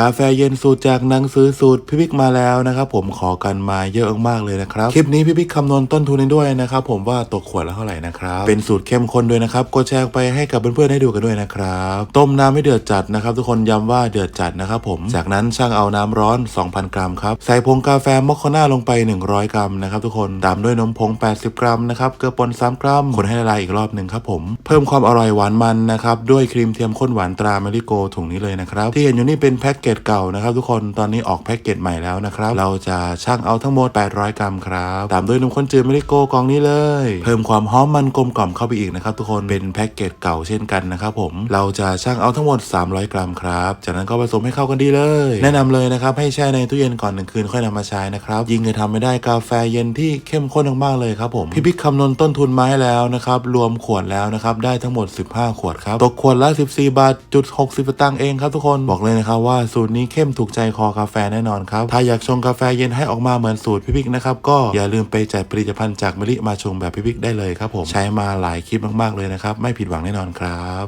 กาแฟเย็นสูตรจากหนังสือสูตรพี่พิกมาแล้วนะครับผมขอกันมาเยอะมากเลยนะครับคลิปนี้พี่พิกคำนวณต้นทุนให้ด้วยนะครับผมว่าตกขวดละเท่าไหร่นะครับเป็นสูตรเข้มข้นด้วยนะครับกดแชร์ไปให้กับเพื่อนๆได้ดูกันด้วยนะครับต้มน้ำให้เดือดจัดนะครับ ทุกคนย้ำว่าเดือดจัดนะครับผมจากนั้นช่างเอาน้ำร้อน 2,000 กรัมครับใส่ผงกาแฟมอคคาน่าลงไป 100 กรัมนะครับทุกคนตามด้วยนมผง 80 กรัมนะครับเกลือป่น3 กรัมคนให้ละลายอีกรอบหนึ่งครับผมเพิ่มความอร่อยหวานมันนะครับด้วยครีมเทียมข้นหวานตราเมริโกถุงนี้เลยนะครับที่เห็นอยู่นี่เป็นแพ็กเกจเก่านะครับทุกคนตอนนี้ออกแพ็กเกจใหม่แล้วนะครับ เราจะช่างเอาทั้งหมด 800 กรัมครับตามด้วยนมข้นจืดเมริโกกล่องนี้เลย เพิ่มความหอมมันกลมกล่อมเข้าไปอีกนะครับทุกคนเป็นแพ็กเกจเก่าเช่นกันนะครับผมเราจะช่างเอาทั้งหมด 300 กรัมครับจากนั้นก็ผสมให้เข้ากันดีเลย แนะนำเลยนะครับให้แช่ในตู้เย็นก่อนหนึ่งคืนค่อยนำมาใช้นะครับยิ่งจะทำไม่ได้กาแฟเย็นที่เข้มข้นมากๆเลยครับผมพี่บิ๊กคำนวณต้นทุนมาให้แล้วนะครับรวมขวดแล้วนะครับได้ทั้งหมด 15 ขวดครับตกขวดละ 14 บาทจุด60สตางค์เองครับทุกคนบอกเลยนะครับว่าสูตรนี้เข้มถูกใจคอกาแฟแน่นอนครับ ถ้าอยากชงกาแฟเย็นให้ออกมาเหมือนสูตรพี่พิกนะครับ ก็อย่าลืมไปจัดผลิตภัณฑ์จากมะลิมาชงแบบพี่พิกได้เลยครับผม ใช้มาหลายคลิปมากๆเลยนะครับ ไม่ผิดหวังแน่นอนครับ